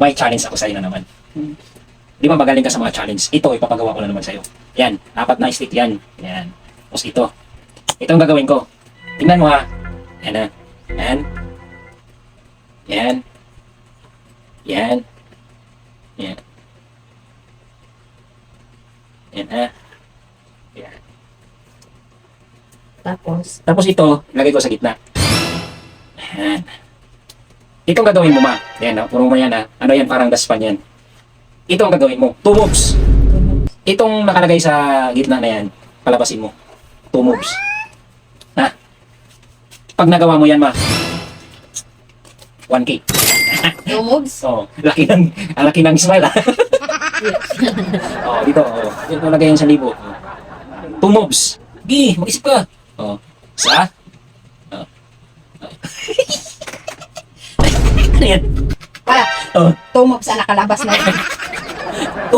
May challenge ako sa'yo na naman. Di ba magaling ka sa mga challenge? Ito, ipapagawa ko na naman sa'yo. Yan, apat na stick yan. Yan. Tapos ito. Ito ang gagawin ko. Tingnan mo ha. Yan ha. Yan. Yan. Yan. Yan. Yan ha. Yan. Tapos, Tapos ito, lagay ko sa gitna. Yan. Itong gagawin mo ma. Yan, no? puro mo yan ha. Ano yan, parang daspan yan. Ito ang gagawin mo. Two moves. Itong nakalagay sa gitna na yan, palabasin mo. Two moves. Ha? Pag nagawa mo yan ma, 1K. two moves. Oo, laki ng, ang laki ng smile ah. Oo, dito, oo. Dito lagay yan sa libo. Two moves. Gi, mag-isip ka. Oo. Sa? Oo. Oo. ano? Para, Oo. two moves ang nakalabas na yun.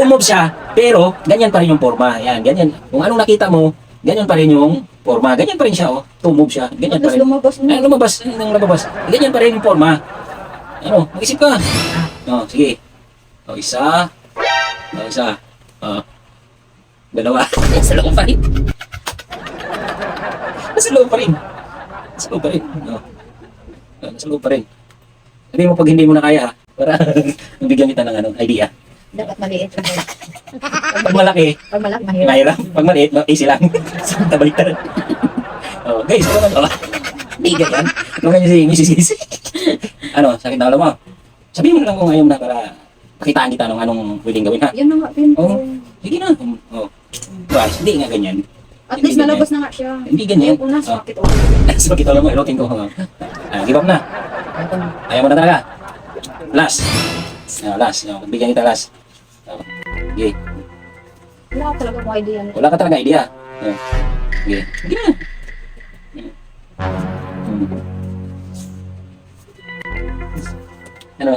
Moves siya, pero ganyan pa rin yung forma. Yan, ganyan. Kung anong nakita mo, ganyan pa rin yung forma. Ganyan pa rin siya, oh. Moves siya. Ganyan pa Tapos rin. lumabas Ay, mo. lumabas. Ano nang lumabas? Ganyan pa rin yung forma. Ano, mag-isip ka. Oh, sige. O, isa. O, isa. O. Dalawa. Nasa loob pa rin. Nasa loob pa rin. Nasa loob pa rin. O. O, Nasa loob pa rin. Sabihin mo pag hindi mo na kaya, ha? Para bigyan kita ng ano, idea. Dapat maliit lang. Pag malaki, Pag malak, mahirap. mahirap. Pag maliit, ma- easy lang. Tabaliktad. oh, guys, ano ano? Hindi ganyan. Ano ganyan si Mrs. Ano, sakit na ulo mo? Sabihin mo na lang kung mo na para pakitaan kita ng anong pwedeng gawin ha. Yun na nga, yun. Oo. Sige na. Oh. Right, hindi nga ganyan. At least nalabas na nga siya. Hindi ganyan. Ayun una, Oh. sakit ulo. Sa pakita mo, ilotin ko. Oh. Ah, give up na. Ayaw mo na talaga. Last. Ah, last. Oh, bigyan kita last. Oh. Okay. Wala ka talaga kung idea. Wala ka talaga idea. Oh. Okay. Sige na. Ano?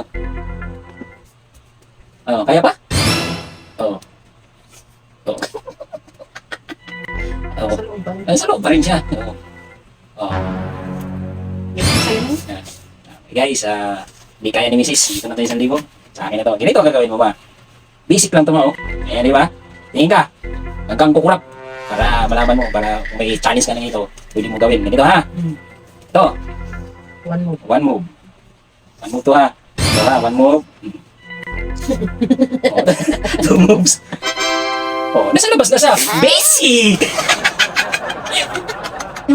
Oh, kaya pa? Oh. Oh. oh. Sa looban. Ay, sa loob pa rin siya. Oo. Oh. Guys, ah, di kaya ni Mrs. Dito na tayo sa libo. Sa akin na to. Ganito ang gagawin mo ba? Basic lang to mo. Ayan, di ba? Tingin ka. Huwag kang kukurap. Para malaman mo, para kung may challenge ka na ito, pwede mo gawin. Ganito ha. Hmm. Ito, One move. one move. One move to ha. Ito ha, one move. oh, two moves. Oh, nasa labas na siya. Basic!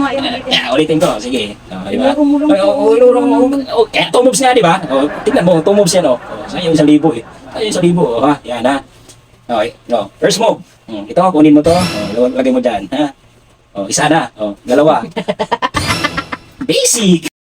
Nga yun. Yeah, ulitin ko. Sige. Oh, di ba? Ilaro mo lang Ay, to. oh, mo. Oh, kaya two moves nga, di ba? Oh, tingnan mo, two moves yan, oh. oh sa'yo isang libo, eh. Sa'yo isang libo, oh, ha? Yan, ha? Okay, no. First move. Hmm, ito, kunin mo to. Oh, lagay mo dyan, ha? Oh, isa na. Oh, dalawa. Basic.